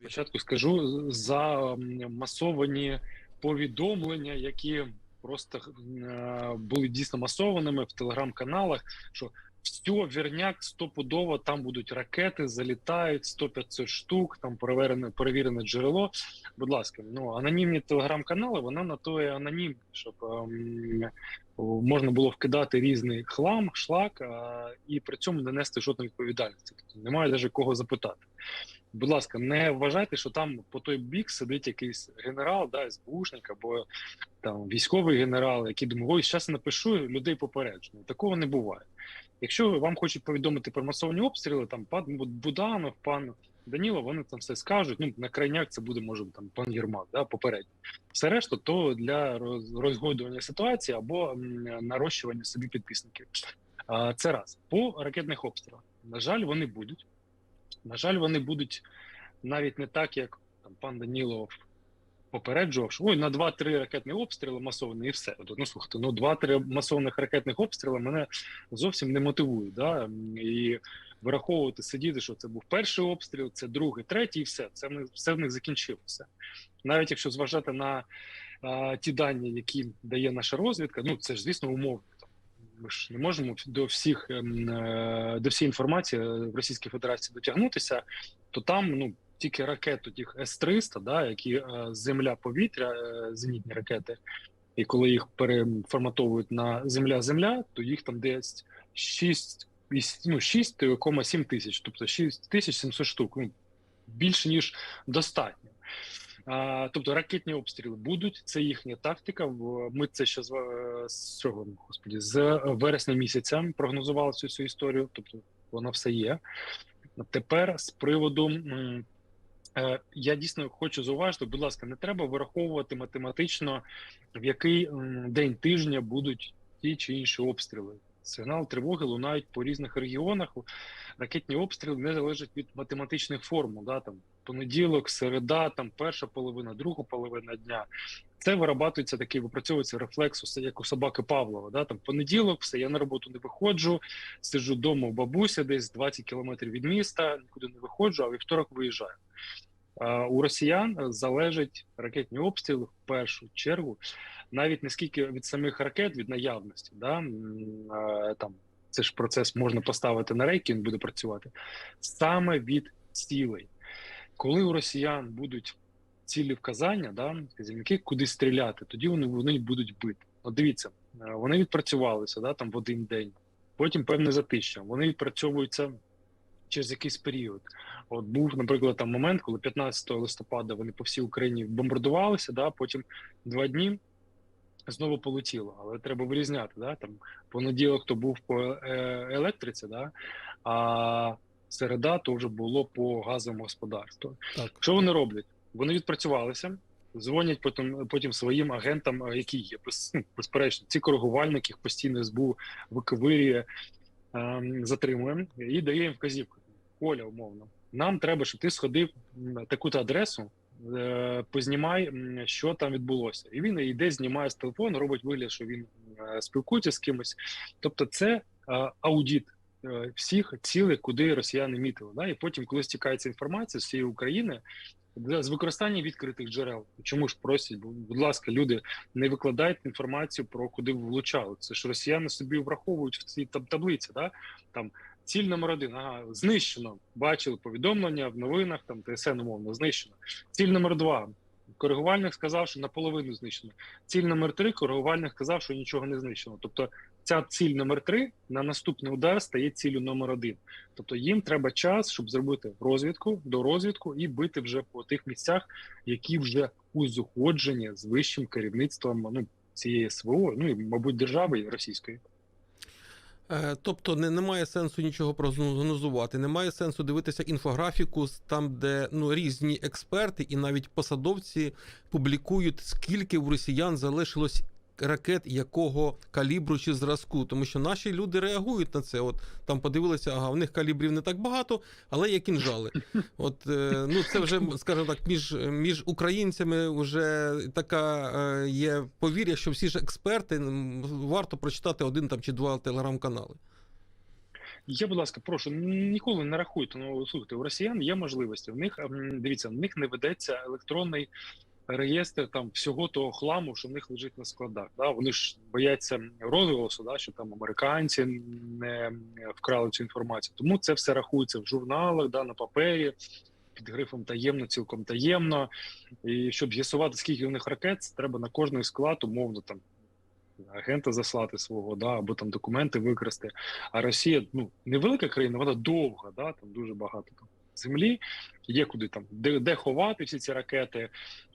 Спочатку скажу за масовані повідомлення, які просто е, були дійсно масованими в телеграм-каналах. Що все, вірняк, стопудово там будуть ракети, залітають 100-500 штук, там перевірене, перевірене джерело. Будь ласка, ну анонімні телеграм-канали, вона на то і анонімні, щоб ем, можна було вкидати різний хлам, шлак, а, і при цьому не нести жодної відповідальності. Тобто немає навіть кого запитати. Будь ласка, не вважайте, що там по той бік сидить якийсь генерал, да, СБУшник або там військовий генерал, який думає, ой, зараз напишу людей попередження. Такого не буває. Якщо вам хочуть повідомити про масовні обстріли, там пан Буданов, пан Даніло, вони там все скажуть. Ну на крайняк це буде може там пан Єрмак, да, попередньо. Все решта то для роз- розгойдування ситуації або нарощування собі підписників. А, Це раз по ракетних обстрілах. На жаль, вони будуть. На жаль, вони будуть навіть не так, як там пан Данілов попереджував, що ой, на 2-3 ракетні обстріли масовані, і все. Ну слухайте, ну 2-3 масованих ракетних обстріли мене зовсім не мотивують. Да? І вираховувати, сидіти, що це був перший обстріл, це другий, третій, і все. Це в них все в них закінчилося. Навіть якщо зважати на а, ті дані, які дає наша розвідка, ну це ж звісно умовно. Ми ж не можемо до всіх ем, е, до всієї інформації в Російській Федерації дотягнутися, то там ну тільки ракету тих С-300, да, які е, земля-повітря, е, зенітні ракети, і коли їх переформатовують на земля-земля, то їх там десь 6, ну, 6,7 тисяч, тобто 6700 штук. Ну, більше ніж достатньо. Тобто ракетні обстріли будуть, це їхня тактика. Ми це ще з, е, з цього господі, з вересня місяця прогнозували цю всю історію. Тобто вона все є. Тепер з приводу. е, Я дійсно хочу зауважити, будь ласка, не треба вираховувати математично, в який день тижня будуть ті чи інші обстріли. Сигнал тривоги лунають по різних регіонах. Ракетні обстріли не залежать від математичних формул. Да, там понеділок, середа, там перша половина, друга половина дня. Це вирабатується такий, випрацьовується рефлекс, як у собаки Павлова. Да? Там понеділок, все, я на роботу не виходжу, сиджу вдома у бабуся, десь 20 кілометрів від міста, нікуди не виходжу, а вівторок виїжджаю. У росіян залежать ракетні обстріли в першу чергу, навіть не скільки від самих ракет, від наявності. Да? Там, це ж процес можна поставити на рейки, він буде працювати саме від цілей. Коли у росіян будуть цілі вказання, да, вказівники, куди стріляти, тоді вони, вони будуть бити. От дивіться, е, вони відпрацювалися да, там в один день, потім певне затища. Вони відпрацьовуються через якийсь період. От був, наприклад, там момент, коли 15 листопада вони по всій Україні бомбардувалися, да, потім два дні знову полетіло. Але треба вирізняти. Да, там понеділок то був по е, електриці, да, а середа то вже було по газовому господарству. Так. Що вони роблять? Вони відпрацювалися, дзвонять потім, потім своїм агентам, е, які є. Без- ну, Безперечно, ці коригувальники їх постійно СБУ виковирює, ем, затримує і дає їм вказівку. Коля, умовно, нам треба, щоб ти сходив на таку-то адресу, е, познімай, що там відбулося. І він йде, знімає з телефону, робить вигляд, що він е, спілкується з кимось. Тобто, це аудіт всіх цілей, куди росіяни мітили. Да? І потім, коли стікається інформація з всієї України, з використання відкритих джерел. Чому ж просять, бу- будь ласка, люди, не викладайте інформацію про куди влучали. Це ж росіяни собі враховують в цій таб- таблиці. Да? Там ціль номер один, ага, знищено. Бачили повідомлення в новинах, там ТСН умовно знищено. Ціль номер два. Коригувальник сказав, що наполовину знищено. Ціль номер три, коригувальник сказав, що нічого не знищено. Тобто ця ціль номер три на наступний удар стає ціллю номер один. Тобто їм треба час, щоб зробити розвідку до розвідку і бити вже по тих місцях, які вже узгоджені з вищим керівництвом ну, цієї СВО, ну і мабуть держави російської. Е, Тобто не, немає сенсу нічого прогнозувати, немає сенсу дивитися інфографіку там, де ну різні експерти і навіть посадовці публікують, скільки в росіян залишилось ракет якого калібру чи зразку, тому що наші люди реагують на це. От там подивилися, ага, в них калібрів не так багато, але є кінжали. От е, ну це вже скажімо так, між, між українцями вже така е, є повір'я, що всі ж експерти варто прочитати один там чи два телеграм-канали. Я, будь ласка, прошу, ніколи не рахуйте. Ну слухайте, у росіян є можливості. В них дивіться, в них не ведеться електронний реєстр там всього того хламу, що в них лежить на складах. Да? Вони ж бояться розголосу, да? що там американці не вкрали цю інформацію. Тому це все рахується в журналах, да, на папері. Під грифом таємно, цілком таємно. І щоб з'ясувати, скільки у них ракет, треба на кожний склад, умовно там агента заслати свого, да, або там документи викрасти. А Росія ну невелика країна, вона довга, да, там дуже багато там землі. Є куди там де, де ховати всі ці ракети.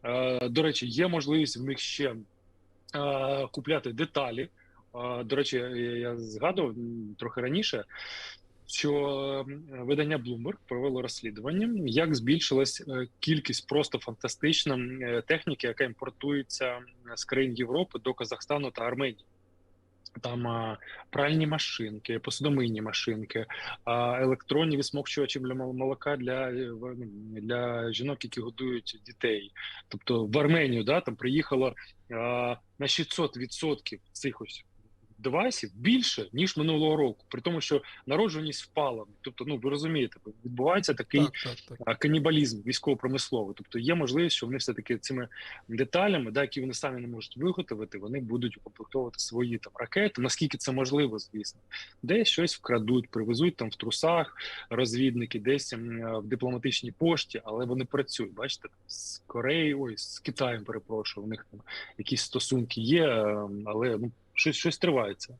Е, до речі, є можливість в них ще е, купляти деталі. Е, до речі, я, згадував трохи раніше. Що видання Bloomberg провело розслідування, як збільшилась е, кількість просто фантастична е, техніки, яка імпортується з країн Європи до Казахстану та Арменії. Там а, пральні машинки, посудомийні машинки, а, електронні висмокчувачі для мол- молока для, е, ну, для жінок, які годують дітей. Тобто в Арменію да, там приїхало а, на 600% цих ось девайсів більше ніж минулого року, при тому, що народжуваність впала. Тобто, ну ви розумієте, відбувається такий Так, так, так. канібалізм військово-промисловий. Тобто є можливість, що вони все таки цими деталями, да, які вони самі не можуть виготовити, вони будуть укомплектовувати свої там ракети. Наскільки це можливо, звісно, десь щось вкрадуть, привезуть там в трусах розвідники, десь в дипломатичній пошті, але вони працюють. Бачите, з Кореєю, ой, з Китаєм, перепрошую, у них там якісь стосунки є, е, але ну щось щось тривається.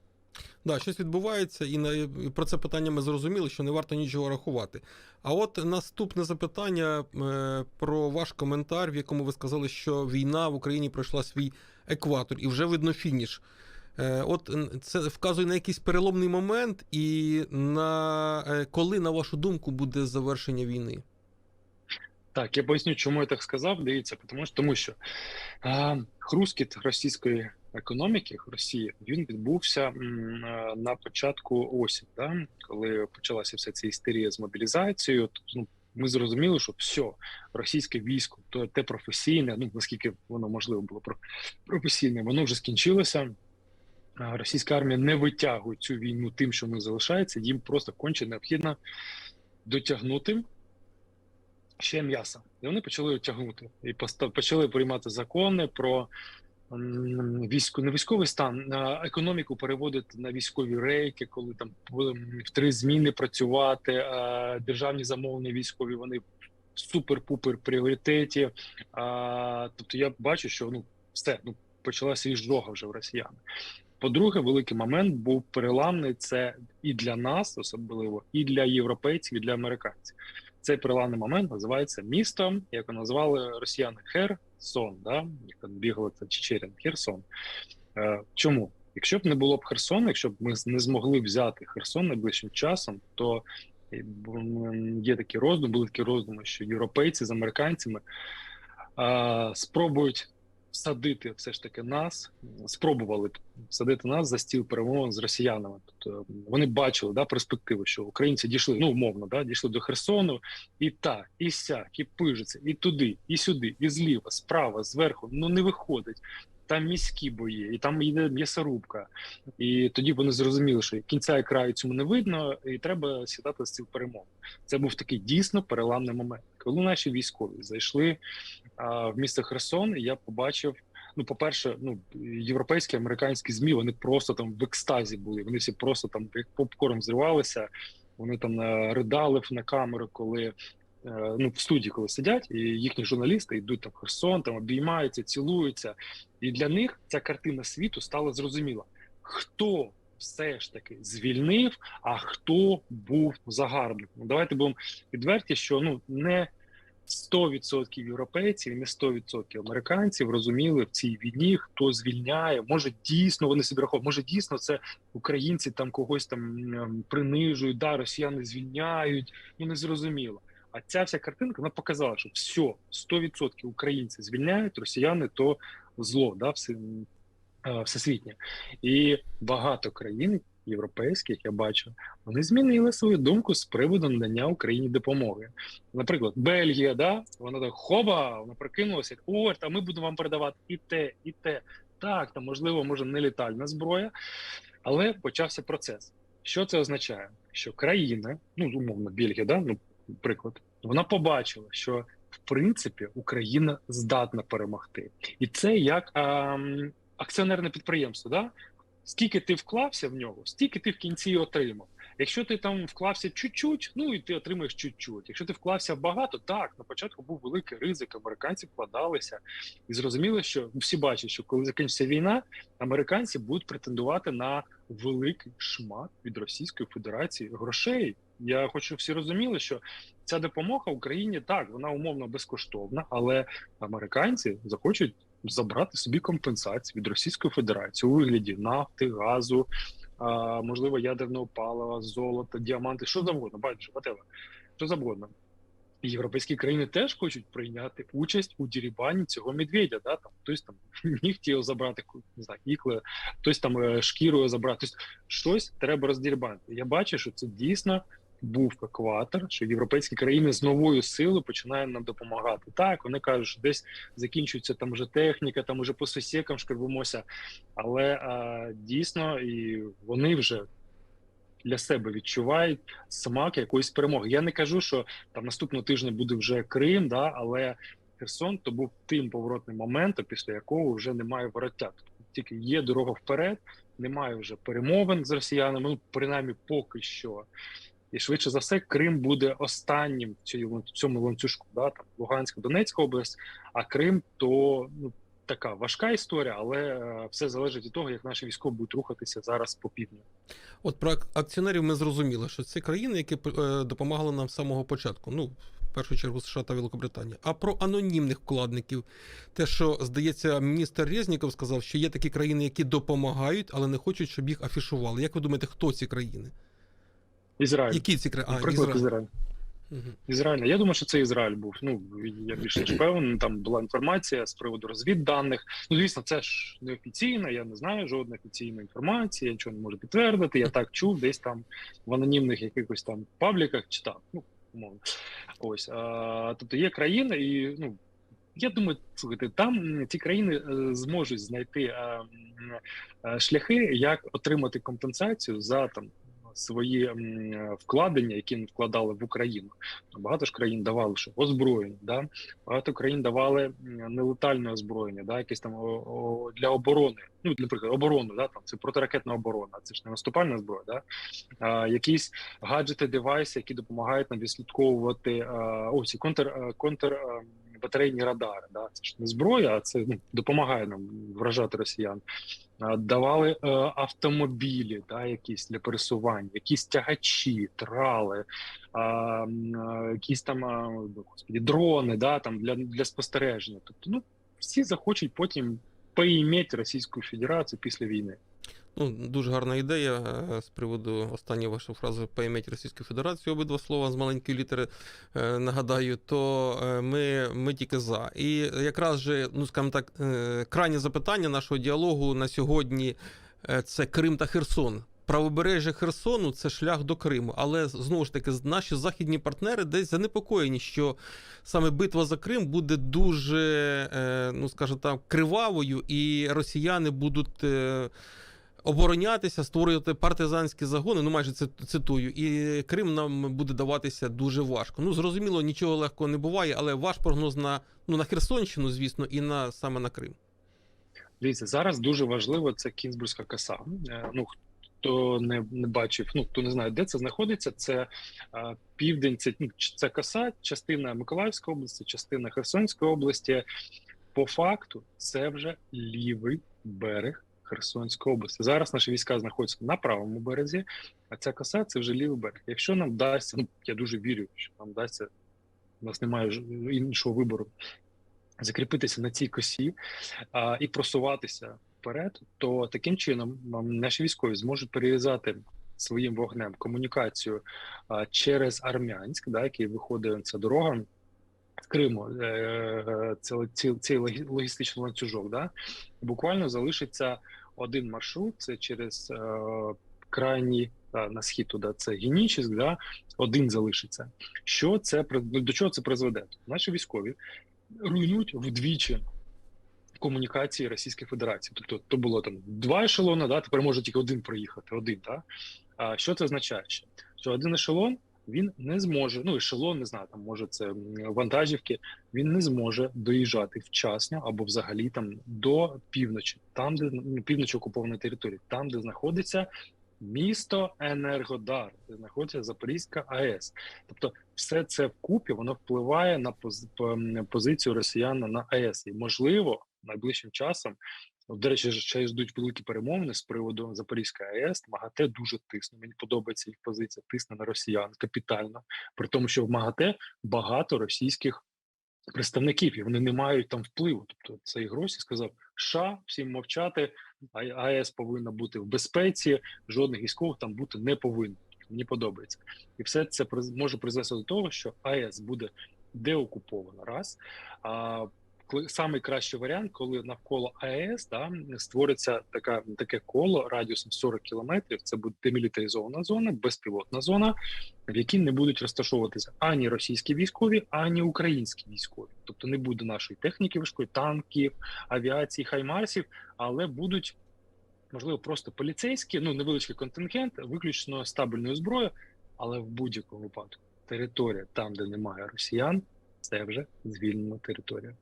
Да, щось відбувається, і на і про це питання ми зрозуміли, що не варто нічого рахувати. А от наступне запитання е, про ваш коментар, в якому ви сказали, що війна в Україні пройшла свій екватор, і вже видно фініш. Е, От це вказує на якийсь переломний момент, і на е, коли, на вашу думку, буде завершення війни? Так, я поясню, чому я так сказав. Дивіться, тому що тому що а, хрускіт російської економіки Росії він відбувся е, на початку осінь, да? коли почалася вся ця істерія з мобілізацією. Тобто, ну, ми зрозуміли, що все, російське військо, то те професійне, ну наскільки воно можливо було про- професійне, воно вже скінчилося. Російська армія не витягує цю війну тим, що не залишається. Їм просто конче необхідно дотягнути ще м'яса. І вони почали тягнути і почали приймати закони про військо, не військовий стан, економіку переводити на військові рейки, коли там в три зміни працювати. А державні замовлення військові вони в супер-пупер пріоритеті. А, тобто я бачу, що ну все ну почалася іжога вже в росіян. По-друге, великий момент був переламний. Це і для нас особливо, і для європейців, і для американців. Цей переламний момент називається місто, яке назвали росіяни Херсон, да? як бігали це Чечерін, Херсон. Е, чому? Якщо б не було б Херсона, якщо б ми не змогли взяти Херсон найближчим часом, то е, є такі роздуми, були такі роздуми, що європейці з американцями е, спробують всадити все ж таки нас, спробували садити нас за стіл перемовин з росіянами. Тобто вони бачили да, перспективу, що українці дійшли, ну умовно, да, дійшли до Херсону, і та, і сяк, і пижиться, і туди, і сюди, і зліва, справа, зверху. Ну не виходить. Там міські бої, і там йде м'ясорубка. І тоді вони зрозуміли, що кінця і краю цьому не видно, і треба сідати з цих перемог. Це був такий дійсно переламний момент. Коли наші військові зайшли а, в місто Херсон, і я побачив. Ну, по-перше, ну європейські американські змі вони просто там в екстазі були. Вони всі просто там як попкорн зривалися. Вони там е, ридали на камеру, коли ну в студії, коли сидять, і їхні журналісти йдуть там в Херсон, там обіймаються, цілуються. І для них ця картина світу стала зрозуміла, хто все ж таки звільнив, а хто був загарбником. Ну, Давайте будемо відверті, що ну не 100% європейців не 100% американців розуміли в цій війні, хто звільняє. Може дійсно вони собі рахують, може дійсно це українці там когось там принижують, да, росіяни звільняють. Ну не зрозуміло. А ця вся картинка вона показала, що все 100% українці звільняють, росіяни то зло, да, все, всесвітнє. І багато країн європейських, я бачу, вони змінили свою думку з приводу надання Україні допомоги. Наприклад, Бельгія, да, вона так хоба, вона прикинулася, о, та ми будемо вам передавати і те, і те. Так, там можливо, може не літальна зброя, але почався процес. Що це означає? що країна, ну умовно, Бельгія, да, ну приклад, вона побачила, що в принципі Україна здатна перемогти, і це як ем, акціонерне підприємство. Да? Скільки ти вклався в нього, стільки ти в кінці отримав. Якщо ти там вклався чуть-чуть, ну і ти отримаєш чуть-чуть. Якщо ти вклався багато, так на початку був великий ризик. Американці вкладалися і зрозуміли, що всі бачать, що коли закінчиться війна, американці будуть претендувати на великий шмат від Російської Федерації грошей. Я хочу, всі розуміли, що ця допомога Україні так вона умовно безкоштовна, але американці захочуть забрати собі компенсацію від Російської Федерації у вигляді нафти, газу, можливо, ядерного палива, золота, діаманти, що завгодно, бачиш, whatever, що завгодно. Європейські країни теж хочуть прийняти участь у дірібані цього медведя. Да? Там хтось там нігті його забрати, не знаю, ікли, хтось там е, шкіру забрати. Тобто щось треба роздірбанити. Я бачу, що це дійсно був екватор, що європейські країни з новою силою починають нам допомагати. Так вони кажуть, що десь закінчується там вже техніка, там уже по сусікам шкребимося, але а, дійсно і вони вже. Для себе відчувають смак якоїсь перемоги. Я не кажу, що там наступного тижня буде вже Крим, да, але Херсон то був тим поворотним моментом, після якого вже немає вороття. Тільки є дорога вперед, немає вже перемовин з росіянами. Ну принаймні, поки що. І швидше за все, Крим буде останнім в цьому, ланцюжку. Да, там Луганська, Донецька область, а Крим то ну така важка історія, але е, все залежить від того, як наші військові будуть рухатися зараз по півдню. От про акціонерів ми зрозуміли, що це країни, які е, допомагали нам з самого початку. Ну, в першу чергу США та Великобританія. А про анонімних вкладників, те, що здається, міністр Резніков сказав, що є такі країни, які допомагають, але не хочуть, щоб їх афішували. Як ви думаєте, хто ці країни? Ізраїль. Які ці країни? Приклад Ізраїль. Ізраїль. Угу. Ізраїль. Я думаю, що це Ізраїль був. Ну я більше ніж певен. Там була інформація з приводу розвідданих. Ну, звісно, це ж не офіційно. Я не знаю жодної офіційної інформації. Я нічого не можу підтвердити. Я так чув, десь там в анонімних якихось там пабліках читав. Ну умовно. Ось а, тобто є країни, і ну я думаю, слухайте, там ці країни е, зможуть знайти е, е, шляхи, як отримати компенсацію за там свої вкладення, які не вкладали в Україну. Багато ж країн давали що озброєння, да багато країн давали нелетальне озброєння, да якесь там для оборони. Ну наприклад, оборону, да там це протиракетна оборона, це ж не наступальна зброя, да а, якісь гаджети, девайси, які допомагають нам відслідковувати а, ось контр контр. Батарейні радари, да, це ж не зброя, а це ну, допомагає нам вражати росіян. Давали е, автомобілі, да, якісь для пересування, якісь тягачі, трали, е, е, якісь там господі, дрони, да, там для для спостереження. Тобто, ну всі захочуть потім поім'яти Російську Федерацію після війни. Ну, дуже гарна ідея з приводу останньої вашої фрази «поім'ять Російську Федерацію, обидва слова з маленької літери нагадаю, то ми ми тільки за. І якраз же, ну скажімо так, крайнє запитання нашого діалогу на сьогодні це Крим та Херсон. Правобережжя Херсону це шлях до Криму, але знову ж таки наші західні партнери десь занепокоєні, що саме битва за Крим буде дуже, ну скажімо так, кривавою, і росіяни будуть оборонятися, створювати партизанські загони. Ну майже це цитую, і Крим нам буде даватися дуже важко. Ну зрозуміло, нічого легкого не буває, але ваш прогноз на ну на Херсонщину, звісно, і на саме на Крим. Дивіться, зараз дуже важливо це Кінзбурзька коса. Ну хто не не бачив, ну хто не знає, де це знаходиться. Це а, південь, це ну, це коса, частина Миколаївської області, частина Херсонської області. По факту, це вже лівий берег Херсонської області. Зараз наші війська знаходяться на правому березі, а ця коса це вже лівий берег. Якщо нам вдасться, ну я дуже вірю, що нам вдасться, у нас немає іншого вибору. Закріпитися на цій косі а, і просуватися вперед, то таким чином наші військові зможуть перерізати своїм вогнем комунікацію а, через Армянськ, да, який виходить ця дорога з Криму, е, цей, цей логістичний ланцюжок. Да, буквально залишиться один маршрут. Це через е, крайній на схід туди це Генічіс, да, один залишиться. Що це до чого це призведе? Наші військові руйнують вдвічі комунікації Російської Федерації. Тобто, то було там два ешелони, да, тепер може тільки один проїхати, один, да? А що це означає? Що один ешелон він не зможе. Ну ешелон, не знаю, там може це вантажівки. Він не зможе доїжджати вчасно або взагалі там до півночі, там де ну, півночі окупованої території, там де знаходиться місто Енергодар, де знаходиться Запорізька АЕС. Тобто, все це вкупі воно впливає на поз- позицію росіян на АЕС. І можливо, найближчим часом. До речі, ще ждуть великі перемовини з приводу Запорізької АЕС. МАГАТЕ дуже тисне. Мені подобається їх позиція. Тисне на росіян капітально. При тому, що в МАГАТЕ багато російських представників, і вони не мають там впливу. Тобто цей Гросі сказав: США, всім мовчати, АЕС повинна бути в безпеці, жодних військових там бути не повинно. Мені подобається, і все це може призвести до того, що АЕС буде деокупована раз. А коли кращий варіант, коли навколо АЕС да, створиться така таке коло радіусом 40 кілометрів. Це буде демілітаризована зона, безпілотна зона, в якій не будуть розташовуватися ані російські військові, ані українські військові. Тобто не буде нашої техніки важкої, танків, авіації, хаймарсів, але будуть можливо просто поліцейські, ну невеличкий контингент, виключно стабільною зброєю, але в будь-якому випадку територія там, де немає росіян, це вже звільнена територія.